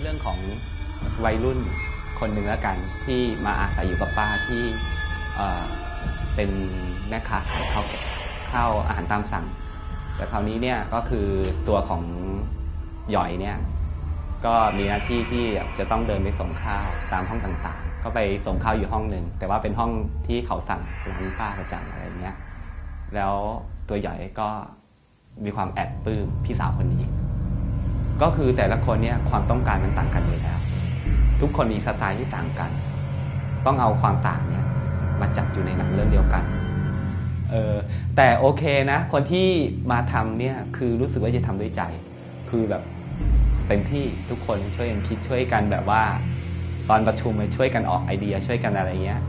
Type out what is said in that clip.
เรื่องของวัยรุ่นคนหนึ่งแล้วกันที่มาอาศัยอยู่กับป้าที่เเป็นแม่ค้าขายข้าวข้าวอาหารตามสั่ง แต่คราวนี้เนี่ยก็คือตัวของหย่อยเนี่ยก็มีหน้าที่ที่จะต้องเดินไปส่งข้าวตามห้องต่างๆ ก็ไปส่งข้าวอยู่ห้องหนึ่งแต่ว่าเป็นห้องที่เขาสั่งร้านป้าประจำอะไรเงี้ยแล้วตัวหย่อยก็มีความแอบปลื้มพี่สาวคนนี้ ก็คือแต่ละคนเนี่ยความต้องการมันต่างกันอยู่แล้ว ทุกคนมีสไตล์ที่ต่างกัน ต้องเอาความต่างเนี่ยมาจับอยู่ในหนังเรื่องเดียวกันเออแต่โอเคนะ คนที่มาทำเนี่ยคือรู้สึกว่าจะทำด้วยใจ คือแบบเต็มที่ทุกคนช่วยกันคิดช่วยกันแบบว่า ตอนประชุมมาช่วยกันออกไอเดียช่วยกันอะไรเงี้ย